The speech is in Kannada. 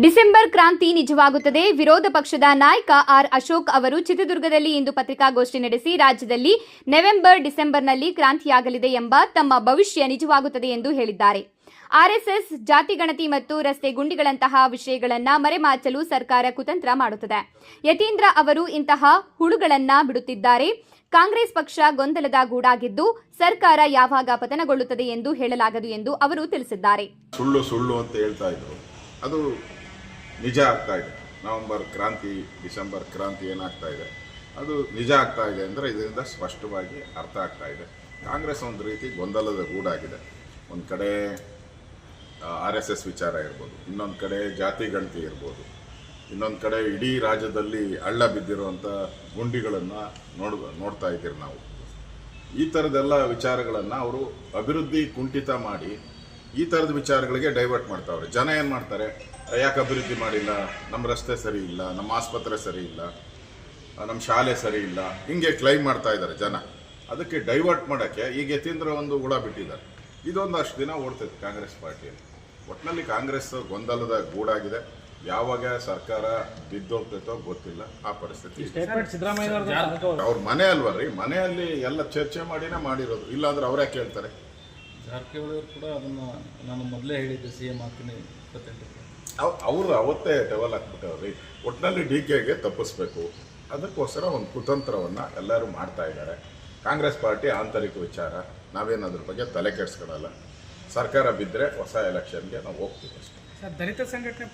ಡಿಸೆಂಬರ್ ಕ್ರಾಂತಿ ನಿಜವಾಗುತ್ತದೆ. ವಿರೋಧ ಪಕ್ಷದ ನಾಯಕ ಆರ್ ಅಶೋಕ್ ಅವರು ಚಿತ್ರದುರ್ಗದಲ್ಲಿ ಇಂದು ಪತ್ರಿಕಾಗೋಷ್ಠಿ ನಡೆಸಿ, ರಾಜ್ಯದಲ್ಲಿ ನವೆಂಬರ್ ಡಿಸೆಂಬರ್ನಲ್ಲಿ ಕ್ರಾಂತಿಯಾಗಲಿದೆ ಎಂಬ ತಮ್ಮ ಭವಿಷ್ಯ ನಿಜವಾಗುತ್ತದೆ ಎಂದು ಹೇಳಿದ್ದಾರೆ. ಆರ್ಎಸ್ಎಸ್ ಜಾತಿ ಗಣತಿ ಮತ್ತು ರಸ್ತೆ ಗುಂಡಿಗಳಂತಹ ವಿಷಯಗಳನ್ನು ಮರೆಮಾಚಲು ಸರ್ಕಾರ ಕುತಂತ್ರ ಮಾಡುತ್ತದೆ. ಯತೀಂದ್ರ ಅವರು ಇಂತಹ ಹುಳುಗಳನ್ನ ಬಿಡುತ್ತಿದ್ದಾರೆ. ಕಾಂಗ್ರೆಸ್ ಪಕ್ಷ ಗೊಂದಲದ ಗೂಡಾಗಿದ್ದು, ಸರ್ಕಾರ ಯಾವಾಗ ಪತನಗೊಳ್ಳುತ್ತದೆ ಎಂದು ಹೇಳಲಾಗದು ಎಂದು ಅವರು ತಿಳಿಸಿದ್ದಾರೆ. ಸುಳ್ಳು ಸುಳ್ಳು ಅಂತ ಹೇಳ್ತಾ ಇದ್ರು. ಅದು ನಿಜ ಆಗ್ತಾ ಇದೆ. ನವಂಬರ್ ಕ್ರಾಂತಿ, ಡಿಸೆಂಬರ್ ಕ್ರಾಂತಿ ಏನಾಗ್ತಾ ಇದೆ? ಅದು ನಿಜ ಆಗ್ತಾ ಇದೆ ಅಂದರೆ ಇದರಿಂದ ಸ್ಪಷ್ಟವಾಗಿ ಅರ್ಥ ಆಗ್ತಾ ಇದೆ. ಕಾಂಗ್ರೆಸ್ ಒಂದು ರೀತಿ ಗೊಂದಲದ ಗೂಡಾಗಿದೆ. ಒಂದು ಕಡೆ ಆರ್ ಎಸ್ ಎಸ್ ವಿಚಾರ ಇರ್ಬೋದು, ಇನ್ನೊಂದು ಕಡೆ ಜಾತಿ ಗಣತಿ ಇರ್ಬೋದು, ಇನ್ನೊಂದು ಕಡೆ ಇಡೀ ರಾಜ್ಯದಲ್ಲಿ ಹಳ್ಳ ಬಿದ್ದಿರುವಂಥ ಗುಂಡಿಗಳನ್ನು ನೋಡ್, ನೋಡ್ತಾ ಇದ್ದೀರಿ ನಾವು. ಈ ಥರದೆಲ್ಲ ವಿಚಾರಗಳನ್ನು ಅವರು ಅಭಿವೃದ್ಧಿ ಕುಂಠಿತ ಮಾಡಿ ಈ ಥರದ ವಿಚಾರಗಳಿಗೆ ಡೈವರ್ಟ್ ಮಾಡ್ತಾವ್ರೆ. ಜನ ಏನು ಮಾಡ್ತಾರೆ? ಯಾಕೆ ಅಭಿವೃದ್ಧಿ ಮಾಡಿಲ್ಲ? ನಮ್ಮ ರಸ್ತೆ ಸರಿ ಇಲ್ಲ ನಮ್ಮ ಆಸ್ಪತ್ರೆ ಸರಿ ಇಲ್ಲ ನಮ್ಮ ಶಾಲೆ ಸರಿ ಇಲ್ಲ ಹಿಂಗೆ ಕ್ಲೈಮ್ ಮಾಡ್ತಾ ಇದ್ದಾರೆ ಜನ. ಅದಕ್ಕೆ ಡೈವರ್ಟ್ ಮಾಡೋಕ್ಕೆ ಈಗ ಯತೀಂದ್ರ ಒಂದು ಹುಳ ಬಿಟ್ಟಿದ್ದಾರೆ. ಇದೊಂದು ಅಷ್ಟು ದಿನ ಓಡ್ತೈತೆ ಕಾಂಗ್ರೆಸ್ ಪಾರ್ಟಿಯಲ್ಲಿ. ಒಟ್ಟಿನಲ್ಲಿ ಕಾಂಗ್ರೆಸ್ ಗೊಂದಲದ ಗೂಡಾಗಿದೆ. ಯಾವಾಗ ಸರ್ಕಾರ ಬಿದ್ದೋಗ್ತೈತೋ ಗೊತ್ತಿಲ್ಲ. ಆ ಪರಿಸ್ಥಿತಿ ಅವ್ರ ಮನೆ ರೀ? ಮನೆಯಲ್ಲಿ ಎಲ್ಲ ಚರ್ಚೆ ಮಾಡಿನೇ ಮಾಡಿರೋದು. ಇಲ್ಲಾಂದ್ರೆ ಅವರೇ ಕೇಳ್ತಾರೆ? ಜಾರಕಿಹೊಳಿ ಅವರು ಕೂಡ ಅದನ್ನು ನಾನು ಮೊದಲೇ ಹೇಳಿದ್ದೆ ಸಿ ಎಂ ಆಗ್ತೀನಿ ಇಪ್ಪತ್ತೆಂಟಕ್ಕೆ. ಅವ್- ಅವರು ಅವತ್ತೇ ಡೆವಲ್ ಹಾಕ್ಬಿಟ್ಟವ್ರಿ. ಒಟ್ಟಿನಲ್ಲಿ ಡಿ ಕೆಗೆ ತಪ್ಪಿಸ್ಬೇಕು. ಅದಕ್ಕೋಸ್ಕರ ಒಂದು ಕುತಂತ್ರವನ್ನು ಎಲ್ಲರೂ ಮಾಡ್ತಾ ಇದ್ದಾರೆ. ಕಾಂಗ್ರೆಸ್ ಪಾರ್ಟಿ ಆಂತರಿಕ ವಿಚಾರ. ನಾವೇನು ಅದ್ರ ಬಗ್ಗೆ ತಲೆ ಕೆಡಿಸ್ಕೊಳಲ್ಲ. ಸರ್ಕಾರ ಬಿದ್ದರೆ ಹೊಸ ಎಲೆಕ್ಷನ್ಗೆ ನಾವು ಹೋಗ್ತೀವಿ ಅಷ್ಟೇ. ಸರ್ ದಲಿತ ಸಂಘಟನೆ